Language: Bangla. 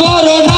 করো